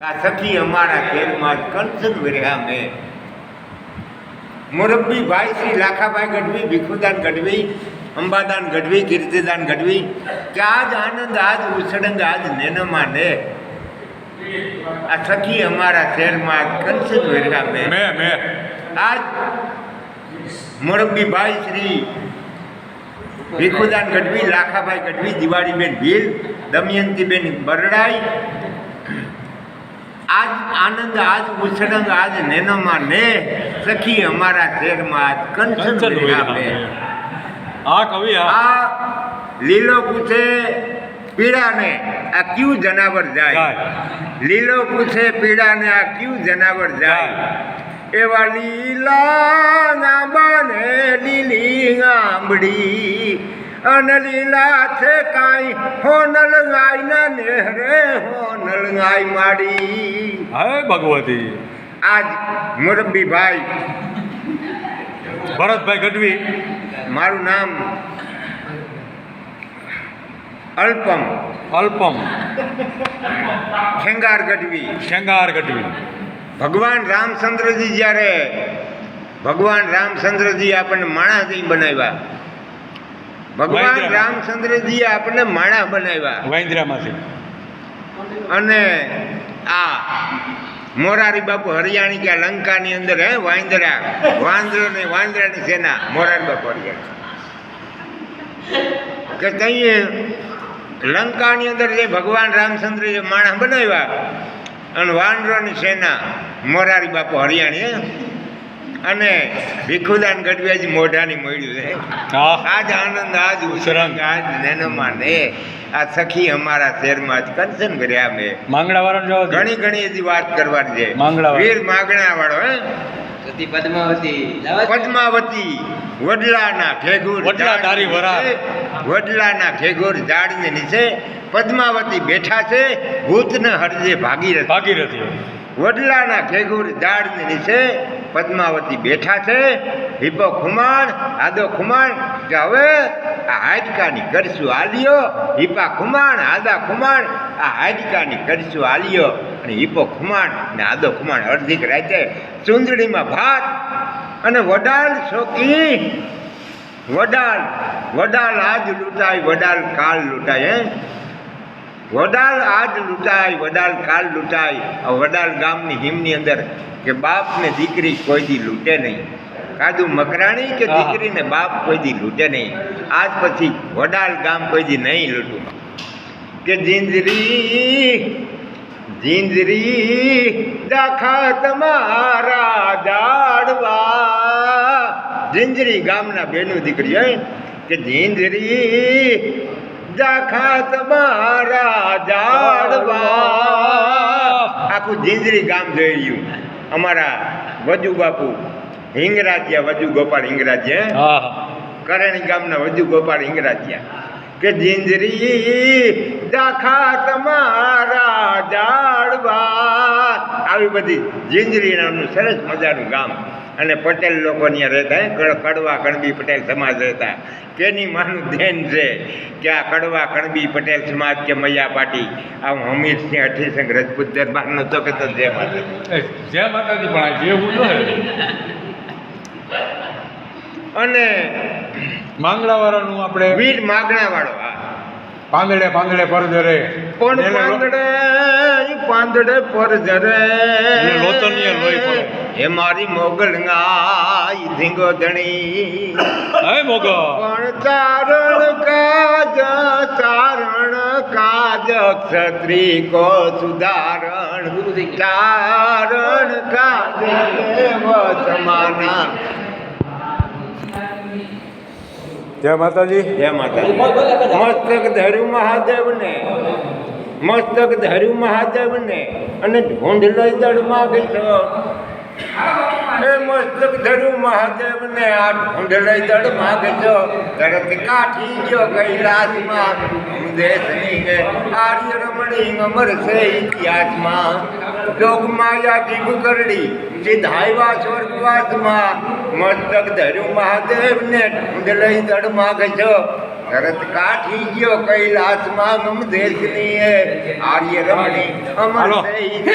આ સખી અમારા ઘેરમાં કંચન વિરહા મેં. મુરબ્બી ભાઈ શ્રી લાખાભાઈ ગઢવી ભીખુદાન ગઢવી અંબાદાન ગઢવી કીર્તિદાન ગઢવી કે આજ આનંદ આજ ઉછળંગ આજ નેનમાં ને. આ સખી અમારા શહેરમાં કંચન વિરહા મેં. આજ મોરબ્બી ભાઈ શ્રી ભીખુદાન ગઢવી લાખાભાઈ ગઢવી દિવાળીબેન ભીલ દમયંતીબેન બરડાઈ આજ આનંદ આજ ઉછળંગ આજ નેનોમાં ને સખી અમારા શેરમાં આજ કંચન વિરામે. હા કવિ આ લીલો પૂછે પીડાને આ ક્યું જનાવર જાય જાય. લીલો પૂછે પીડાને આ ક્યું જનાવર જાય એવા લીલા ના બને લીલી આંબડી અન લીલા છે કાંઈ હો ગાય ના નેહરે હો ગાય માડી. હે ભગવતી. આજ મુરબ્બીભાઈ ભરતભાઈ ગઢવી. મારું નામ અલ્પમ. અલ્પમ. ખેંગાર ગઢવી. ખેંગાર ગઢવી. ભગવાન રામચંદ્રજી જ્યારે ભગવાન રામચંદ્રજી આપણને માણસ બનાવ્યા ભગવાન રામચંદ્રજીએ રામચંદ્રજી આપણને માણા બનાવ્યા. વાંદરામાંથી અને આ મોરારી બાપુ હરિયાણી કે લંકાની અંદર હે વાંદરા. વાંદરો ને વાંદરાની સેના મોરારી બાપુ હરિયાણી. કે તઈએ લંકાની અંદર જે ભગવાન રામચંદ્રજી માણસ બનાવ્યા અને વાંદરોની સેના મોરારી બાપુ હરિયાણી હે. અને ભીખુદાન ગઢવી મોઢાની મળ્યું છે. આજ આનંદ આજ ઉસરંગ આજ નેનોમાં ને. આ સખી અમારા શહેરમાં જ કંચન કર્યા મેં માંગડા જો ઘણી ઘણી હજી વાત કરવાની છે. માંગણાવાળો. વીર માગણા વાળો હે પદ્માવતી. પદ્માવતી વડલાના ફેગુર વડલા વરા. વડલાના ઠેગુર ઝાડની નીચે પદ્માવતી બેઠા છે. ભૂતને હરજે ભાગીરથ ભાગીરથી વડલાના ફેગુર ઝાડની નીચે પદ્માવતી બેઠા છે હિપો ખુમાણ, આદો ખુમાણ કે હવે આ હાડકાની કરશું આલિયો હિપા ખુમાણ, આદા ખુમાણ, આ હાડકાની કરશું આલિયો અને હિપો ખુમાણ ને આદો ખુમાણ અડધીક રાતે ચુંદડીમાં ભાત અને વડાલ છોકી વડાલ વડાલ આજ લૂંટાય, વડાલ કાલ લૂંટાય, હે? વડાલ આજ લૂંટાય, વડાલ કાલ લૂંટાય. વડાલ ગામની હિમની અંદર કે બાપ ને દીકરી કોઈ દી લૂંટે નહીં. કાદુ મકરાણી કે દીકરીને બાપ કોઈ દી લૂંટે નહીં. આજ પછી વડાલ ગામ કોઈ દી નહીં લૂંટું? કે જિંદરી જિંદરી દાખા તમારા દાડવા જીંજરી ગામના બેનું દીકરી હોય કે જિંદરી દાખા તમારા જાડવા. આખું જીંજરી ગામ જોઈ રહ્યું. અમારા વજુ બાપુ હિંગરાજ્યા વજુ ગોપાલ હિંગરાજ્યા કરણી ગામના વજુ ગોપાલ હિંગરાજ્યા. કે જીંજરી દાખા તમારા જાડવા આવી બધી જીંજરી નામનું સરસ મજાનું ગામ. અને પટેલ લોકો ત્યાં રહેતા હે. કડવા કણબી પટેલ સમાજ રહેતા. તેની માનું ધ્યાન છે કે આ કડવા કણબી પટેલ સમાજ કે મૈયા પાટી? આ હું હમીરસિંહ અઠીસિંહ રજપૂત દરબારનો તો કે તો જય માતાજી. જય માતાજી પણ જે જો અને માંગડા વાળાનું આપણે વીર માંગણાવાળો હા. પાંદડે પાંદડે પરજરે. પણ એને પાંદડે? પાંદડે પર જરે લોચનીય લોહી પડે. એ મારી મોગલ ગાય ધીંગો ધણી. હે મોગો પણ ચારણ કાજ ચારણ કાજ ક્ષત્રી કો સુધારણ. ચારણ કાજ દેવ સમાના જય માતાજી. જય માતા મસ્તક ધર્યું મહાદેવને મસ્તક ધર્યું મહાદેવને અને ઢોંઢ લઈ દળ માગે છો એ મસ્તક ધર્યું મહાદેવને આ ઢૂંઢ લઈ દળ માગે છો તરત કાઠી ગયો કૈલાસમાં. દેશની હે આર્ય રમણી અમર છે ઇતિહાસમાં. જોગમાયા જીવ કરડી સિધાયવા સ્વર્ગવાસમાં. મસ્તક ધર્યું મહાદેવને ઢૂંઢ લઈ દળ માગે છો તરત કાઠી ગયો કૈલાસમાં. મમ દેશની આર્ય રમણી અમર છે